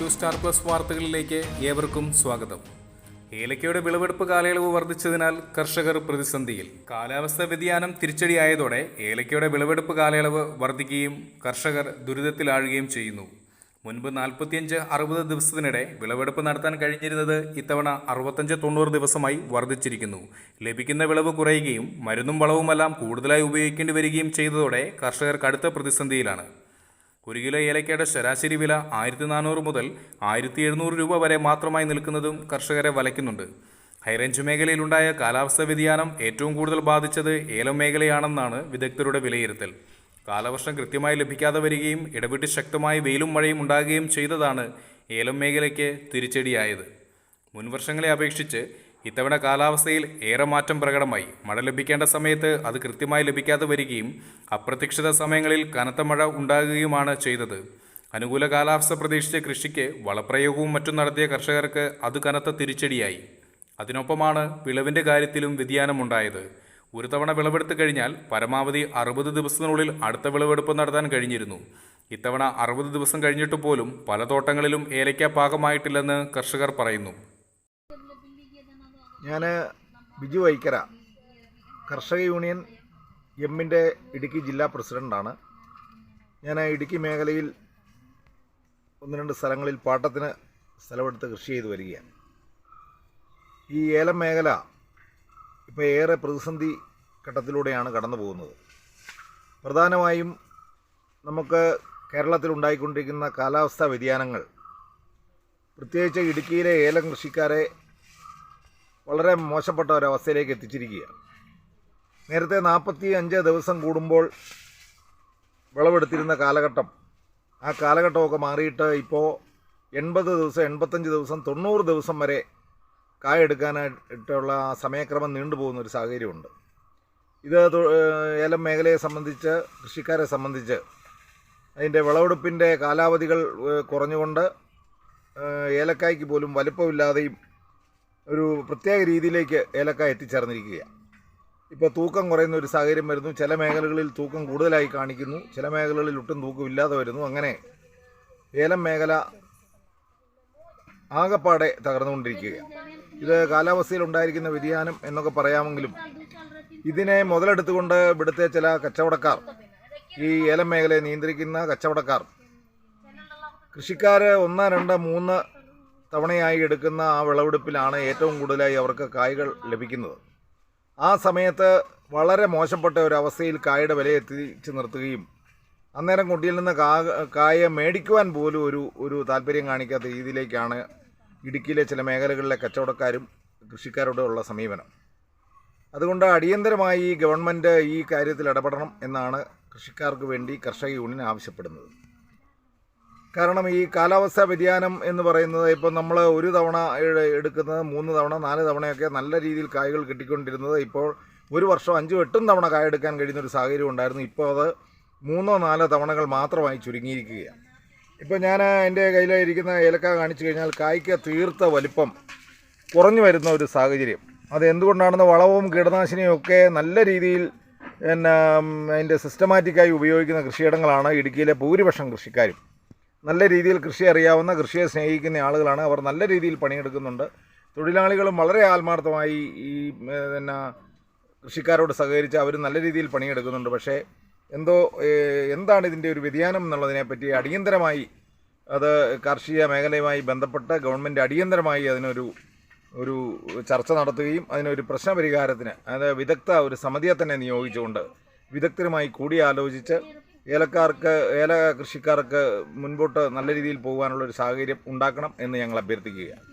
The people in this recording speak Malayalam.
ടു സ്റ്റാർ പ്ലസ് വാർത്തകളിലേക്ക് ഏവർക്കും സ്വാഗതം. ഏലക്കയുടെ വിളവെടുപ്പ് കാലയളവ് വർദ്ധിച്ചതിനാൽ കർഷകർ പ്രതിസന്ധിയിൽ. കാലാവസ്ഥാ വ്യതിയാനം തിരിച്ചടിയായതോടെ ഏലക്കയുടെ വിളവെടുപ്പ് കാലയളവ് വർദ്ധിക്കുകയും കർഷകർ ദുരിതത്തിലാഴുകയും ചെയ്യുന്നു. മുൻപ് നാൽപ്പത്തിയഞ്ച് അറുപത് ദിവസത്തിനിടെ വിളവെടുപ്പ് നടത്താൻ കഴിഞ്ഞിരുന്നത് ഇത്തവണ അറുപത്തഞ്ച് തൊണ്ണൂറ് ദിവസമായി വർദ്ധിച്ചിരിക്കുന്നു. ലഭിക്കുന്ന വിളവ് കുറയുകയും മരുന്നും വളവുമെല്ലാം കൂടുതലായി ഉപയോഗിക്കേണ്ടി വരികയും ചെയ്തതോടെ കർഷകർ കടുത്ത പ്രതിസന്ധിയിലാണ്. ഒരു കിലോ ഏലക്കയുടെ ശരാശരി വില ആയിരത്തി നാനൂറ് മുതൽ ആയിരത്തി എഴുന്നൂറ് രൂപ വരെ മാത്രമായി നിൽക്കുന്നതും കർഷകരെ വലയ്ക്കുന്നുണ്ട്. ഹൈറേഞ്ച് മേഖലയിലുണ്ടായ കാലാവസ്ഥാ വ്യതിയാനം ഏറ്റവും കൂടുതൽ ബാധിച്ചത് ഏലം മേഖലയാണെന്നാണ് വിദഗ്ധരുടെ വിലയിരുത്തൽ. കാലവർഷം കൃത്യമായി ലഭിക്കാതെ വരികയും ഇടവിട്ട് ശക്തമായ വെയിലും മഴയും ഉണ്ടാകുകയും ചെയ്തതാണ് ഏലം മേഖലയ്ക്ക് തിരിച്ചടിയായത്. മുൻവർഷങ്ങളെ അപേക്ഷിച്ച് ഇത്തവണ കാലാവസ്ഥയിൽ ഏറെ മാറ്റം പ്രകടമായി. മഴ ലഭിക്കേണ്ട സമയത്ത് അത് കൃത്യമായി ലഭിക്കാതെ വരികയും അപ്രതീക്ഷിത സമയങ്ങളിൽ കനത്ത മഴ ഉണ്ടാകുകയുമാണ് ചെയ്തത്. അനുകൂല കാലാവസ്ഥ പ്രതീക്ഷിച്ച കൃഷിക്ക് വളപ്രയോഗവും മറ്റും നടത്തിയ കർഷകർക്ക് അത് കനത്ത തിരിച്ചടിയായി. അതിനൊപ്പമാണ് വിളവിന്റെ കാര്യത്തിലും വ്യതിയാനമുണ്ടായത്. ഒരു തവണ വിളവെടുത്ത് കഴിഞ്ഞാൽ പരമാവധി അറുപത് ദിവസത്തിനുള്ളിൽ അടുത്ത വിളവെടുപ്പ് നടത്താൻ കഴിഞ്ഞിരുന്നു. ഇത്തവണ അറുപത് ദിവസം കഴിഞ്ഞിട്ട് പോലും പല തോട്ടങ്ങളിലും ഏലയ്ക്ക പാകമായിട്ടില്ലെന്ന് കർഷകർ പറയുന്നു. ഞാൻ ബിജു വൈക്കര കർഷക യൂണിയൻ എമ്മിന്റെ ഇടുക്കി ജില്ലാ പ്രസിഡന്റാണ് ഞാൻ ഇടുക്കി മേഖലയിൽ ഒന്ന് രണ്ട് സ്ഥലങ്ങളിൽ പാട്ടത്തിന് സ്ഥലമെടുത്ത് കൃഷി ചെയ്തു വരികയാണ്. ഈ ഏലം മേഖല ഇപ്പോൾ ഏറെ പ്രതിസന്ധി ഘട്ടത്തിലൂടെയാണ് കടന്നു പോകുന്നത്. പ്രധാനമായും നമുക്ക് കേരളത്തിൽ ഉണ്ടായിക്കൊണ്ടിരിക്കുന്ന കാലാവസ്ഥാ വ്യതിയാനങ്ങൾ പ്രത്യേകിച്ച് ഇടുക്കിയിലെ ഏലം കൃഷിക്കാരെ വളരെ മോശപ്പെട്ട ഒരവസ്ഥയിലേക്ക് എത്തിച്ചിരിക്കുകയാണ്. നേരത്തെ നാൽപ്പത്തി അഞ്ച് ദിവസം കൂടുമ്പോൾ വിളവെടുത്തിരുന്ന കാലഘട്ടം ആ കാലഘട്ടമൊക്കെ മാറിയിട്ട് ഇപ്പോൾ എൺപത് ദിവസം എൺപത്തഞ്ച് ദിവസം തൊണ്ണൂറ് ദിവസം വരെ കായെടുക്കാനായിട്ടുള്ള ആ സമയക്രമം നീണ്ടുപോകുന്ന ഒരു സാഹചര്യമുണ്ട്. ഇത് ഏലം മേഖലയെ സംബന്ധിച്ച് കൃഷിക്കാരെ സംബന്ധിച്ച് അതിന്റെ വിളവെടുപ്പിന്റെ കാലാവധികൾ കുറഞ്ഞുകൊണ്ട് ഏലക്കായ്ക്ക് പോലും വലിപ്പമില്ലാതെയും ഒരു പ്രത്യേക രീതിയിലേക്ക് ഏലക്ക എത്തിച്ചേർന്നിരിക്കുകയാണ് ഇപ്പോൾ തൂക്കം കുറയുന്ന ഒരു സാഹചര്യം വരുന്നു. ചില മേഖലകളിൽ തൂക്കം കൂടുതലായി കാണിക്കുന്നു. ചില മേഖലകളിൽ ഒട്ടും തൂക്കം ഇല്ലാതെ വരുന്നു. അങ്ങനെ ഏലം മേഖല ആകപ്പാടെ തകർന്നുകൊണ്ടിരിക്കുകയാണ് ഇത് കാലാവസ്ഥയിൽ ഉണ്ടായിരിക്കുന്ന വ്യതിയാനം എന്നൊക്കെ പറയാമെങ്കിലും ഇതിനെ മുതലെടുത്തുകൊണ്ട് ഇവിടുത്തെ ചില കച്ചവടക്കാർ ഈ ഏലം മേഖലയെ നിയന്ത്രിക്കുന്ന കച്ചവടക്കാർ കൃഷിക്കാർ ഒന്ന് രണ്ട് മൂന്ന് തവണയായി എടുക്കുന്ന ആ വിളവെടുപ്പിലാണ് ഏറ്റവും കൂടുതലായി അവർക്ക് കായ്കൾ ലഭിക്കുന്നത്. ആ സമയത്ത് വളരെ മോശപ്പെട്ട ഒരവസ്ഥയിൽ കായയുടെ വില എത്തിച്ച് നിർത്തുകയും അന്നേരം കുട്ടിയിൽ നിന്ന് കാ കായ മേടിക്കുവാൻ പോലും ഒരു ഒരു താല്പര്യം കാണിക്കാത്ത രീതിയിലേക്കാണ് ഇടുക്കിയിലെ ചില മേഖലകളിലെ കച്ചവടക്കാരും കൃഷിക്കാരോടും ഉള്ള സമീപനം. അതുകൊണ്ട് അടിയന്തരമായി ഗവൺമെന്റ് ഈ കാര്യത്തിൽ ഇടപെടണം എന്നാണ് കൃഷിക്കാർക്ക് വേണ്ടി കർഷക യൂണിയൻ ആവശ്യപ്പെടുന്നത്. കാരണം ഈ കാലാവസ്ഥാ വ്യതിയാനം എന്ന് പറയുന്നത് ഇപ്പം നമ്മൾ ഒരു തവണ എടുക്കുന്നത് മൂന്ന് തവണ നാല് തവണയൊക്കെ നല്ല രീതിയിൽ കായകൾ കിട്ടിക്കൊണ്ടിരുന്നത്. ഇപ്പോൾ ഒരു വർഷം അഞ്ചും എട്ടും തവണ കായ എടുക്കാൻ കഴിയുന്ന ഒരു സാഹചര്യം ഉണ്ടായിരുന്നു. ഇപ്പോൾ അത് മൂന്നോ നാലോ തവണകൾ മാത്രമായി ചുരുങ്ങിയിരിക്കുകയാണ്. ഇപ്പോൾ ഞാൻ എന്റെ കയ്യിലിരിക്കുന്ന ഏലക്ക കാണിച്ചു കഴിഞ്ഞാൽ കായ്ക്ക് തീർത്ത വലിപ്പം കുറഞ്ഞു വരുന്ന ഒരു സാഹചര്യം. അത് എന്തുകൊണ്ടാണെന്ന് വളവും കീടനാശിനിയും ഒക്കെ നല്ല രീതിയിൽ പിന്നെ അതിന്റെ സിസ്റ്റമാറ്റിക്കായി ഉപയോഗിക്കുന്ന കൃഷിയിടങ്ങളാണ് ഇടുക്കിയിലെ ഭൂരിപക്ഷം കൃഷിക്കാരും. നല്ല രീതിയിൽ കൃഷി അറിയാവുന്ന കൃഷിയെ സ്നേഹിക്കുന്ന ആളുകളാണ് അവർ നല്ല രീതിയിൽ പണിയെടുക്കുന്നുണ്ട്. തൊഴിലാളികളും വളരെ ആത്മാർത്ഥമായി ഈ പിന്നെ കൃഷിക്കാരോട് സഹകരിച്ച് അവർ നല്ല രീതിയിൽ പണിയെടുക്കുന്നുണ്ട്. പക്ഷേ എന്തോ എന്താണ് ഇതിന്റെ ഒരു വ്യതിയാനം എന്നുള്ളതിനെപ്പറ്റി അടിയന്തരമായി അത് കാർഷിക മേഖലയുമായി ബന്ധപ്പെട്ട് ഗവൺമെന്റ് അടിയന്തരമായി അതിനൊരു ഒരു ചർച്ച നടത്തുകയും അതിനൊരു പ്രശ്നപരിഹാരത്തിന് അതായത് വിദഗ്ധ ഒരു സമിതിയെ തന്നെ നിയോഗിച്ചുകൊണ്ട് വിദഗ്ധരുമായി കൂടിയാലോചിച്ച് ഏലക്കാർക്ക് ഏല കൃഷിക്കാർക്ക് മുൻപോട്ട് നല്ല രീതിയിൽ പോകാനുള്ള ഒരു സാഹചര്യം ഉണ്ടാക്കണം എന്ന് ഞങ്ങൾ അഭ്യർത്ഥിക്കുകയാണ്.